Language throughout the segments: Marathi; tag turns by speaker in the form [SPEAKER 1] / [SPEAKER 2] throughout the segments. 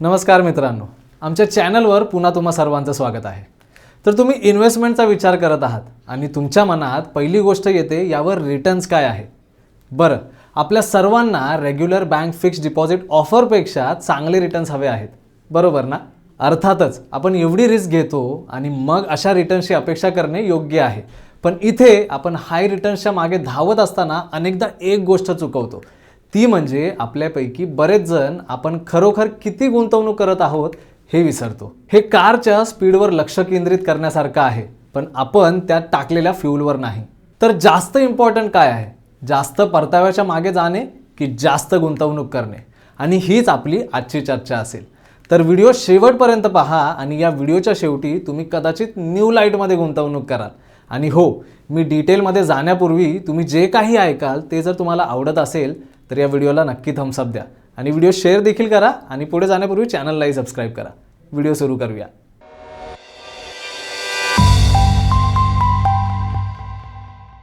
[SPEAKER 1] नमस्कार मित्रांनो. आमच्या चॅनलवर पुन्हा तुम्हा सर्वांचं स्वागत आहे. तर तुम्ही इन्व्हेस्टमेंटचा विचार करत आहात आणि तुमच्या मनात पहिली गोष्ट येते यावर रिटर्न्स काय आहे? बरं आपल्या सर्वांना रेग्युलर बँक फिक्स्ड डिपॉझिट ऑफरपेक्षा चांगले रिटर्न्स हवे आहेत. बरोबर ना? अर्थातच आपण एवढी रिस्क घेतो आणि मग अशा रिटर्न्सची अपेक्षा करणे योग्य आहे. पण इथे आपण हाय रिटर्न्सच्या मागे धावत असताना अनेकदा एक गोष्ट चुकवतो. ती म्हणजे आपल्यापैकी बरेच जण आपण खरोखर किती गुंतवणूक करत आहोत हे विसरतो. हे कारच्या स्पीडवर लक्ष केंद्रित करण्यासारखं आहे पण आपण त्यात टाकलेल्या फ्यूलवर नाही. तर जास्त इम्पॉर्टंट काय आहे? जास्त परताव्याच्या मागे जाणे की जास्त गुंतवणूक करणे? आणि हीच आपली आजची चर्चा असेल. तर व्हिडिओ शेवटपर्यंत पहा आणि या व्हिडिओच्या शेवटी तुम्ही कदाचित न्यू लाईटमध्ये गुंतवणूक कराल. आणि हो मी डिटेलमध्ये जाण्यापूर्वी तुम्ही जे काही ऐकाल ते जर तुम्हाला आवडत असेल तर या व्हिडिओला नक्की थम्सअप द्या. आणि व्हिडिओ शेअर देखील करा आणि पुढे जाण्यापूर्वी चॅनललाही सबस्क्राईब करा. व्हिडिओ सुरू करूया.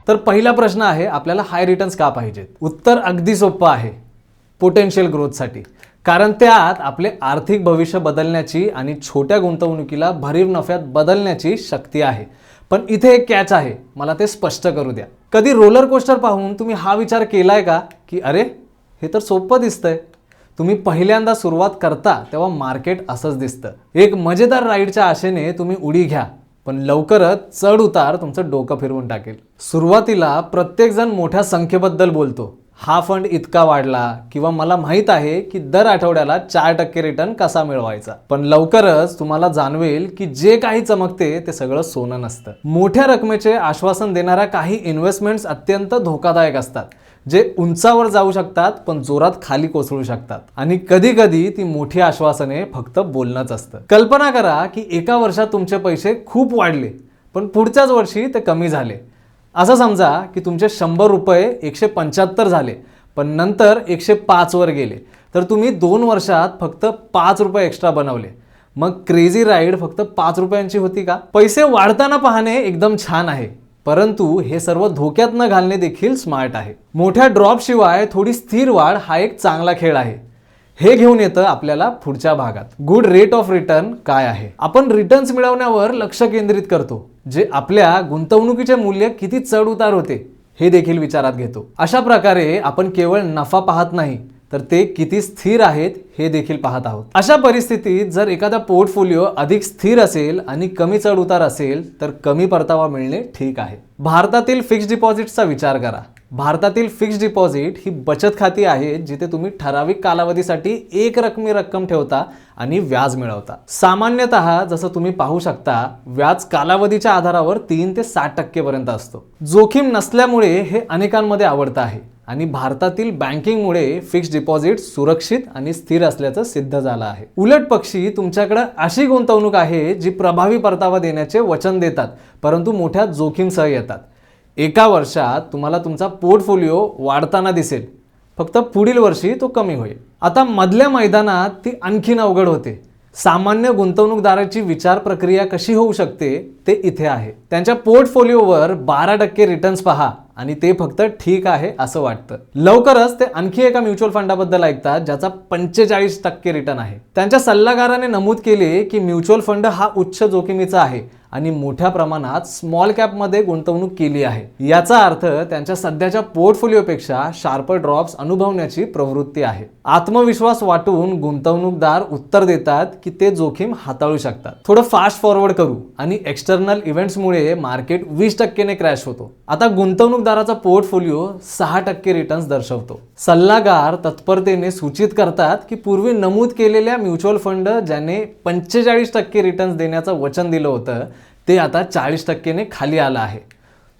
[SPEAKER 1] तर पहिला प्रश्न आहे आपल्याला हाय रिटर्न्स का पाहिजेत? उत्तर अगदी सोपं आहे. पोटेन्शियल ग्रोथसाठी कारण त्यात आपले आर्थिक भविष्य बदलण्याची आणि छोट्या गुंतवणुकीला भरीव नफ्यात बदलण्याची शक्ती आहे. पण इथे एक कॅच आहे. मला ते स्पष्ट करू द्या. कधी रोलर कोस्टर पाहून तुम्ही हा विचार केलाय का? की अरे हे तर सोपं दिसतंय. तुम्ही पहिल्यांदा सुरुवात करता तेव्हा मार्केट असंच दिसतं. एक मजेदार राईडच्या आशेने तुम्ही उडी घ्या पण लवकरच चढ उतार तुमचं डोकं फिरवून टाकेल. सुरुवातीला प्रत्येकजण मोठ्या संख्येबद्दल बोलतो. हा फंड इतका वाढला किंवा मला माहीत आहे की दर आठवड्याला चार टक्के रिटर्न कसा मिळवायचा. पण लवकरच तुम्हाला जाणवेल की जे काही चमकते ते सगळं सोनं नसतं. मोठ्या रकमेचे आश्वासन देणाऱ्या काही इन्व्हेस्टमेंट्स अत्यंत धोकादायक असतात. जे उंचावर जाऊ शकतात पण जोरात खाली कोसळू शकतात. आणि कधी कधी ती मोठी आश्वासने फक्त बोलणंच असतं. कल्पना करा की एका वर्षात तुमचे पैसे खूप वाढले पण पुढच्याच वर्षी ते कमी झाले. असं समजा की तुमचे शंभर रुपये एकशे पंच्याहत्तर झाले पण नंतर एकशे पाचवर गेले. तर तुम्ही दोन वर्षात फक्त पाच रुपये एक्स्ट्रा बनवले. मग क्रेझी राईड फक्त पाच रुपयांची होती का? पैसे वाढताना पाहणे एकदम छान आहे. परंतु हे सर्व धोक्यात न घालणे देखील स्मार्ट आहे. मोठ्या ड्रॉपशिवाय थोडी स्थिर वाढ हा एक चांगला खेळ आहे. हे घेऊन येतं आपल्याला पुढच्या भागात. गुड रेट ऑफ रिटर्न काय आहे? आपण रिटर्न्स मिळवण्यावर लक्ष केंद्रित करतो जे आपल्या गुंतवणुकीचे मूल्य किती चढ उतार होते हे देखील विचारात घेतो. अशा प्रकारे आपण केवळ नफा पाहत नाही तर ते किती स्थिर आहेत हे देखील पाहत आहोत. अशा परिस्थितीत जर एखादा पोर्टफोलिओ अधिक स्थिर असेल आणि कमी चढउतार असेल तर कमी परतावा मिळणे ठीक आहे. भारतातील फिक्स्ड डिपॉझिटचा विचार करा. भारतातील फिक्स्ड डिपॉझिट ही बचत खाती आहेत जिथे तुम्ही ठराविक कालावधीसाठी एक रकमी रक्कम ठेवता आणि व्याज मिळवता. सामान्यतः जसं तुम्ही पाहू शकता व्याज कालावधीच्या आधारावर तीन ते साठ टक्केपर्यंत असतो. जोखीम नसल्यामुळे हे अनेकांमध्ये आवडतं आहे. आणि भारतातील बँकिंगमुळे फिक्स्ड डिपॉझिट सुरक्षित आणि स्थिर असल्याचं सिद्ध झालं आहे. उलट पक्षी तुमच्याकडे अशी गुंतवणूक आहे जी प्रभावी परतावा देण्याचे वचन देतात परंतु मोठ्या जोखीमसह येतात. एका वर्षात तुम्हाला तुमचा पोर्टफोलिओ वाढताना दिसेल. फक्त पुढील वर्षी तो कमी होईल. आता मधल्या मैदानात ती आणखीन अवघड होते. सामान्य गुंतवणूकदाराची विचार प्रक्रिया कशी होऊ शकते ते इथे आहे. त्यांच्या पोर्टफोलिओवर बारा टक्के रिटर्न्स पहा आणि ते फक्त ठीक आहे असं वाटतं. लवकरच ते आणखी एका म्युच्युअल फंडाबद्दल ऐकतात ज्याचा पंचेचाळीस टक्के रिटर्न आहे. त्यांच्या सल्लागाराने नमूद केले की म्युच्युअल फंड हा उच्च जोखमीचा आहे आणि मोठ्या प्रमाणात स्मॉल कॅपमध्ये गुंतवणूक केली आहे. याचा अर्थ त्यांच्या सध्याच्या पोर्टफोलिओपेक्षा शार्पर ड्रॉप्स अनुभवण्याची प्रवृत्ती आहे. आत्मविश्वास वाटून गुंतवणूकदार उत्तर देतात की ते जोखीम हाताळू शकतात. थोडं फास्ट फॉरवर्ड करू आणि एक्सटर्नल इव्हेंट्समुळे मार्केट वीस टक्केने क्रॅश होतो. आता गुंतवणूकदाराचा पोर्टफोलिओ सहा टक्के रिटर्न्स दर्शवतो. सल्लागार तत्परतेने सूचित करतात की पूर्वी नमूद केलेल्या म्युच्युअल फंड ज्याने पंचेचाळीस टक्के रिटर्न्स देण्याचं वचन दिलं होतं ते आता चाळीस टक्केने खाली आलं आहे.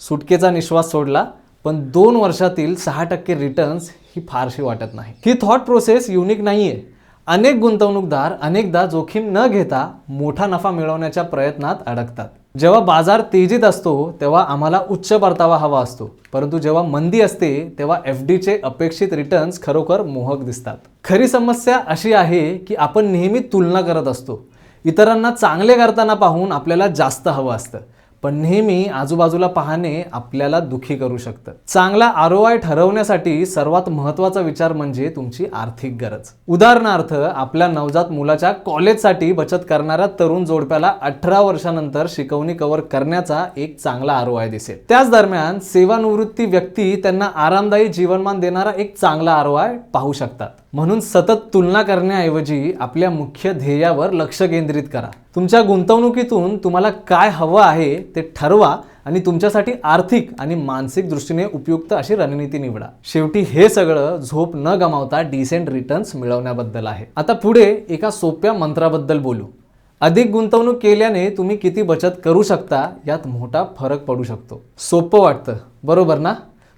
[SPEAKER 1] सुटकेचा निश्वास सोडला पण दोन वर्षातील सहा टक्के रिटर्न्स ही फारशी वाटत नाही. ही थॉट प्रोसेस युनिक नाही आहे अनेक गुंतवणूकदार अनेकदा जोखीम न घेता मोठा नफा मिळवण्याच्या प्रयत्नात अडकतात. जेव्हा बाजार तेजीत असतो तेव्हा आम्हाला उच्च परतावा हवा असतो. परंतु जेव्हा मंदी असते तेव्हा एफ डीचे अपेक्षित रिटर्न्स खरोखर मोहक दिसतात. खरी समस्या अशी आहे की आपण नेहमी तुलना करत असतो. इतरांना चांगले करताना पाहून आपल्याला जास्त हवं असतं. पण नेहमी आजूबाजूला पाहणे आपल्याला दुखी करू शकतं. चांगला आर आय ठरवण्यासाठी सर्वात महत्त्वाचा विचार म्हणजे तुमची आर्थिक गरज. उदाहरणार्थ आपल्या नवजात मुलाच्या कॉलेजसाठी बचत करणाऱ्या तरुण जोडप्याला अठरा वर्षानंतर शिकवणी कव्हर करण्याचा एक चांगला आर आय दिसेल. त्याच दरम्यान सेवानिवृत्ती व्यक्ती त्यांना आरामदायी जीवनमान देणारा एक चांगला आर आय पाहू शकतात. म्हणून सतत तुलना करण्याऐवजी आपल्या मुख्य ध्येयावर लक्ष केंद्रित करा. तुमच्या गुंतवणुकीतून तुम्हाला काय हवं आहे ते ठरवा आणि तुमच्यासाठी आर्थिक आणि मानसिक दृष्टीने उपयुक्त अशी रणनीती निवडा. शेवटी हे सगळं झोप न गमावता डिसेंट रिटर्न्स मिळवण्याबद्दल आहे. आता पुढे एका सोप्या मंत्राबद्दल बोलू. अधिक गुंतवणूक केल्याने तुम्ही किती बचत करू शकता यात मोठा फरक पडू शकतो. सोपं वाटतं. बरोबर ना?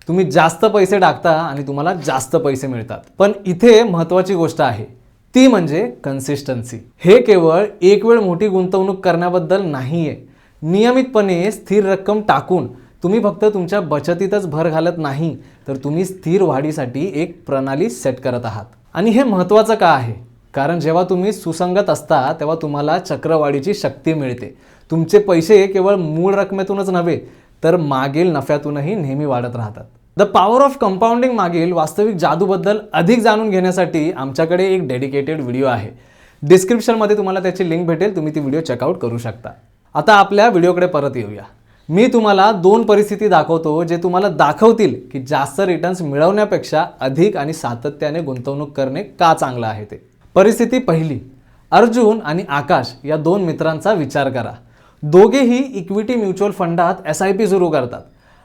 [SPEAKER 1] तुम्ही जास्त पैसे टाकता आणि तुम्हाला जास्त पैसे मिळतात. पण इथे महत्त्वाची गोष्ट आहे. ती म्हणजे कन्सिस्टन्सी हे केवळ एक वेळ मोठी गुंतवणूक करण्याबद्दल नाहीये. नियमितपणे स्थिर रक्कम टाकून तुम्ही फक्त तुमच्या बचतीतच भर घालत नाही तर तुम्ही स्थिर वाढीसाठी एक प्रणाली सेट करत आहात. आणि हे महत्त्वाचं का आहे? कारण जेव्हा तुम्ही सुसंगत असता तेव्हा तुम्हाला चक्रवाढीची शक्ती मिळते. तुमचे पैसे केवळ मूळ रकमेतूनच नव्हे तर मागील नफ्यातूनही नेहमी वाढत राहतात. द पॉवर ऑफ कंपाऊंडिंग मागील वास्तविक जादूबद्दल अधिक जाणून घेण्यासाठी आमच्याकडे एक डेडिकेटेड व्हिडिओ आहे. डिस्क्रिप्शनमध्ये तुम्हाला त्याची लिंक भेटेल तुम्ही ती व्हिडिओ चेकआउट करू शकता. आता आपल्या व्हिडिओकडे परत येऊया. मी तुम्हाला दोन परिस्थिती दाखवतो जे तुम्हाला दाखवतील की जास्त रिटर्न्स मिळवण्यापेक्षा अधिक आणि सातत्याने गुंतवणूक करणे का चांगलं आहे ते. परिस्थिती पहिली. अर्जुन आणि आकाश या दोन मित्रांचा विचार करा. दोघेही इक्विटी म्युच्युअल फंडात एस आय पी सुरू करतात.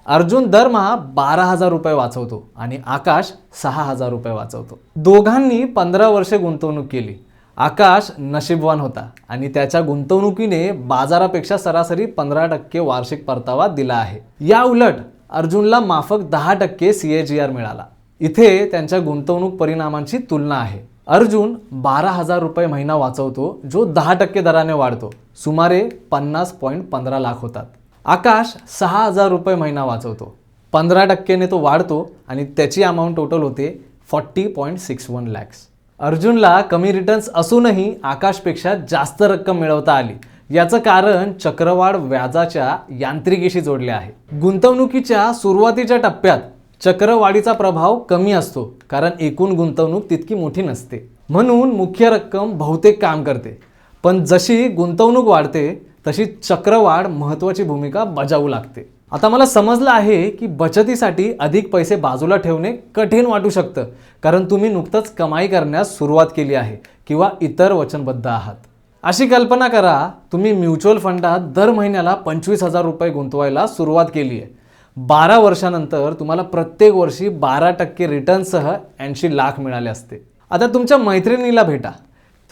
[SPEAKER 1] अर्जुन दरमहा बारा हजार रुपये वाचवतो आणि आकाश सहा हजार रुपये वाचवतो. दोघांनी पंधरा वर्षे गुंतवणूक केली. आकाश नशीबवान होता आणि त्याच्या गुंतवणुकीने बाजारापेक्षा सरासरी पंधरा टक्के वार्षिक परतावा दिला आहे. या उलट अर्जुनला माफक दहा टक्के सी ए जी आर मिळाला. इथे त्यांच्या गुंतवणूक परिणामांची तुलना आहे. अर्जुन बारा हजार रुपये महिना वाचवतो जो दहा टक्के दराने वाढतो. सुमारे पन्नास पॉईंट पंधरा लाख होतात. आकाश सहा हजार रुपये महिना वाचवतो. पंधरा टक्केने तो वाढतो आणि त्याची अमाऊंट टोटल होते forty point six one lakhs अर्जुनला कमी रिटर्न्स असूनही आकाशपेक्षा जास्त रक्कम मिळवता आली. याचं कारण चक्रवाढ व्याजाच्या यांत्रिकीशी जोडले आहे. गुंतवणुकीच्या सुरुवातीच्या टप्प्यात चक्रवाढीचा प्रभाव कमी असतो कारण एकूण गुंतवणूक तितकी मोठी नसते. म्हणून मुख्य रक्कम बहुतेक काम करते. पण जशी गुंतवणूक वाढते तशी चक्रवाढ महत्त्वाची भूमिका बजावू लागते. आता मला समजलं आहे की बचतीसाठी अधिक पैसे बाजूला ठेवणे कठीण वाटू शकतं कारण तुम्ही नुकतंच कमाई करण्यास सुरुवात केली आहे किंवा इतर वचनबद्ध आहात. अशी कल्पना करा तुम्ही म्युच्युअल फंडात दर महिन्याला पंचवीस हजार रुपये गुंतवायला सुरुवात केली आहे. बारा वर्षानंतर तुम्हाला प्रत्येक वर्षी बारा टक्के रिटर्नसह ऐंशी लाख मिळाले असते. आता तुमच्या मैत्रिणीला भेटा.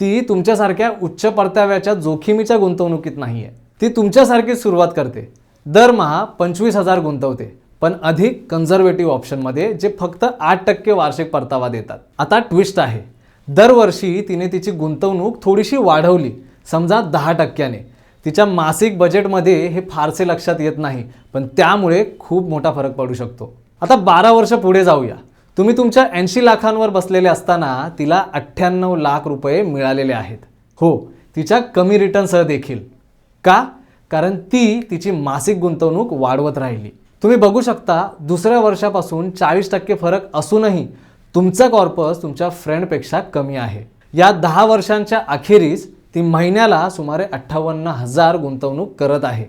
[SPEAKER 1] ती तुमच्यासारख्या उच्च परताव्याच्या जोखमीच्या गुंतवणुकीत नाही आहे ती तुमच्यासारखीच सुरुवात करते. दरमहा पंचवीस हजार गुंतवते पण अधिक कन्झर्वेटिव्ह ऑप्शनमध्ये जे फक्त आठ टक्के वार्षिक परतावा देतात. आता ट्विस्ट आहे. दरवर्षी तिने तिची गुंतवणूक थोडीशी वाढवली समजा दहा टक्क्याने. तिच्या मासिक बजेटमध्ये हे फारसे लक्षात येत नाही पण त्यामुळे खूप मोठा फरक पडू शकतो. आता बारा वर्ष पुढे जाऊया. तुम्ही तुमच्या ऐंशी लाखांवर बसलेले असताना तिला अठ्ठ्याण्णव लाख रुपये मिळालेले आहेत. हो तिच्या कमी रिटर्नसह देखील. का? कारण ती तिची मासिक गुंतवणूक वाढवत राहिली. तुम्ही बघू शकता दुसऱ्या वर्षापासून चाळीस टक्के फरक असूनही तुमचा कॉर्पस तुमच्या फ्रेंडपेक्षा कमी आहे. या दहा वर्षांच्या अखेरीस ती महिन्याला सुमारे अठ्ठावन्न हजार गुंतवणूक करत आहे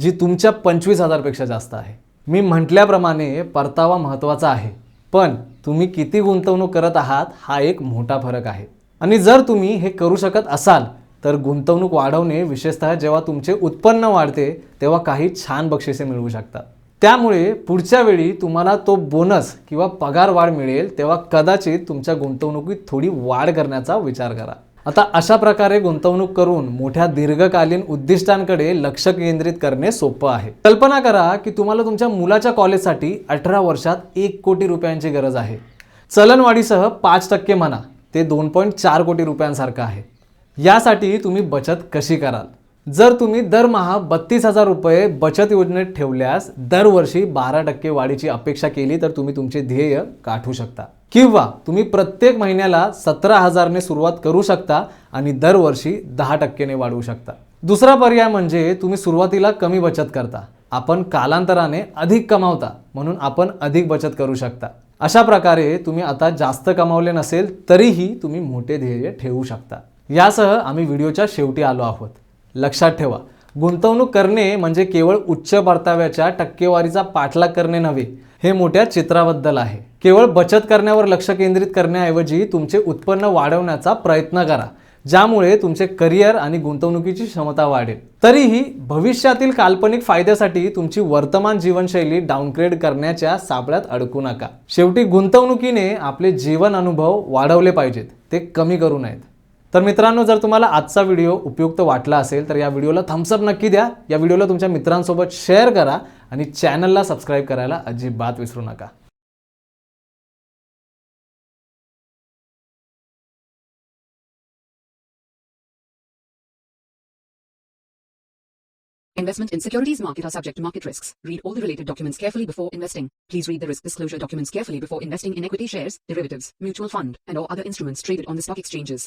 [SPEAKER 1] जी तुमच्या पंचवीस हजारपेक्षा जास्त आहे. मी म्हटल्याप्रमाणे परतावा महत्त्वाचा आहे. पण तुम्ही किती गुंतवणूक करत आहात हा एक मोठा फरक आहे. आणि जर तुम्ही हे करू शकत असाल तर गुंतवणूक वाढवणे विशेषतः जेव्हा तुमचे उत्पन्न वाढते तेव्हा काही छान बक्षिसे मिळवू शकतात. त्यामुळे पुढच्या वेळी तुम्हाला तो बोनस किंवा पगार वाढ मिळेल तेव्हा कदाचित तुमच्या गुंतवणुकीत थोडी वाढ करण्याचा विचार करा. आता अशा प्रकारे गुंतवणूक करून मोठ्या दीर्घकालीन उद्दिष्टांकडे लक्ष केंद्रित करणे सोपं आहे. कल्पना करा की तुम्हाला तुमच्या मुलाच्या कॉलेजसाठी अठरा वर्षात एक कोटी रुपयांची गरज आहे. चलनवाढीसह पाच टक्के म्हणा ते दोन पॉईंट चार कोटी रुपयांसारखं आहे. यासाठी तुम्ही बचत कशी कराल? जर तुम्ही दरमहा बत्तीस हजार रुपये बचत योजनेत ठेवल्यास दरवर्षी बारा टक्के वाढीची अपेक्षा केली तर तुम्ही तुमचे ध्येय गाठू शकता. किंवा तुम्ही प्रत्येक महिन्याला सतरा हजारने सुरुवात करू शकता आणि दरवर्षी दहा टक्क्याने वाढवू शकता. दुसरा पर्याय म्हणजे तुम्ही सुरुवातीला कमी बचत करता. आपण कालांतराने अधिक कमावता म्हणून आपण अधिक बचत करू शकता. अशा प्रकारे तुम्ही आता जास्त कमावले नसेल तरीही तुम्ही मोठे ध्येय ठेवू शकता. यासह आम्ही व्हिडिओच्या शेवटी आलो आहोत. लक्षात ठेवा. गुंतवणूक करणे म्हणजे केवळ उच्च परताव्याच्या टक्केवारीचा पाठलाग करणे नव्हे हे मोठ्या चित्राबद्दल आहे. केवळ बचत करण्यावर लक्ष केंद्रित करण्याऐवजी तुमचे उत्पन्न वाढवण्याचा प्रयत्न करा ज्यामुळे तुमचे करिअर आणि गुंतवणुकीची क्षमता वाढेल. तरीही भविष्यातील काल्पनिक फायद्यासाठी तुमची वर्तमान जीवनशैली डाऊनग्रेड करण्याच्या सापळ्यात अडकू नका. शेवटी गुंतवणुकीने आपले जीवन अनुभव वाढवले पाहिजेत ते कमी करू नयेत. तर मित्रांनो जर तुम्हाला आजचा व्हिडिओ उपयुक्त वाटला असेल तर या व्हिडिओला थम्सअप नक्की द्या या व्हिडिओला तुमच्या मित्रांसोबत शेअर करा आणि चॅनलला सबस्क्राईब करायला अजिबात विसरू नका
[SPEAKER 2] Investment in securities market are subject to market risks. Read all the related documents carefully before investing. Please read the risk disclosure documents carefully before investing in equity shares, derivatives, mutual fund, and or other instruments traded on the stock exchanges.